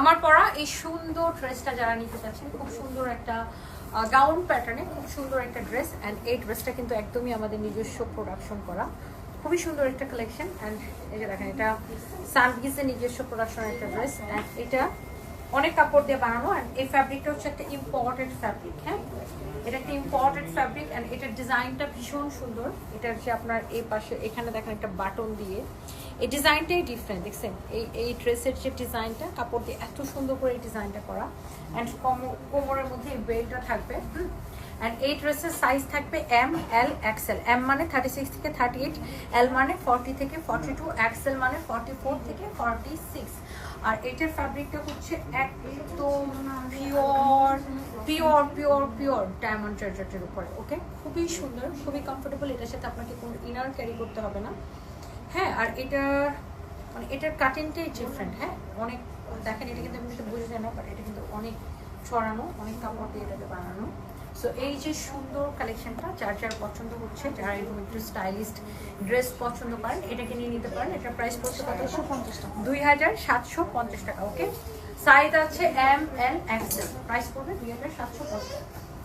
আমার পরা এই সুন্দর ড্রেসটা যারা নিতে চাচ্ছেন, খুব সুন্দর একটা গাউন প্যাটার্নে খুব সুন্দর একটা ড্রেস অ্যান্ড এই ড্রেসটা কিন্তু একদমই আমাদের নিজস্ব প্রোডাকশন করা। খুবই সুন্দর একটা কালেকশন অ্যান্ড এই যে দেখেন, এটা সানভিজের নিজস্ব প্রোডাকশনের একটা ড্রেস অ্যান্ড এটা অনেক কাপড় দিয়ে বানানো এই ফ্যাব্রিকটা হচ্ছে একটা ইম্পর্টেন্ট ফ্যাব্রিক হ্যাঁ? এটা একটা ইম্পর্টেন্ট ফ্যাব্রিক অ্যান্ড এটার ডিজাইনটা ভীষণ সুন্দর। এটা হচ্ছে আপনার এই পাশে, এখানে দেখেন একটা বাটন দিয়ে। এই ডিজাইনটাই ডিফারেন্ট দেখছেন? এই এই ড্রেসের যে ডিজাইনটা কাপড় দিয়ে এত সুন্দর করে এই ডিজাইনটা করা। অ্যান্ড কোমরের মধ্যে এই বেলটা থাকবে অ্যান্ড এই ড্রেসের সাইজ থাকবে এম এল এক্সেল এম মানে থার্টি সিক্স থেকে থার্টি এইট এল মানে ফর্টি থেকে ফর্টি টু এক্সেল মানে ফর্টি ফোর থেকে ফর্টি সিক্স আর এটার ফ্যাব্রিকটা হচ্ছে একদম pure pure pure pure diamond জর্জেটের উপরে ওকে খুবই সুন্দর খুবই কমফোর্টেবল এটার সাথে আপনাকে কোনো ইনার ক্যারি করতে হবে না। হ্যাঁ আর এটার মানে এটার কাটিংটাই ডিফারেন্ট হ্যাঁ? অনেক দেখেন এটা কিন্তু আমি বুঝে না বাট এটা কিন্তু অনেক ছড়ানো অনেক কাপড় দিয়ে এটাকে বানানো। সো এই যে সুন্দর কালেকশনটা যার যার পছন্দ হচ্ছে যারা এরকম একটু স্টাইলিস্ট ড্রেস পছন্দ করেন এটাকে নিয়ে নিতে পারেন। এটার প্রাইস পড়ছে কত? পঞ্চাশ টাকা। দুই হাজার সাতশো পঞ্চাশ টাকা ওকে সাইজ আছে এম এল এক্সেল প্রাইস পড়বে দুই হাজার সাতশো পঞ্চাশ টাকা।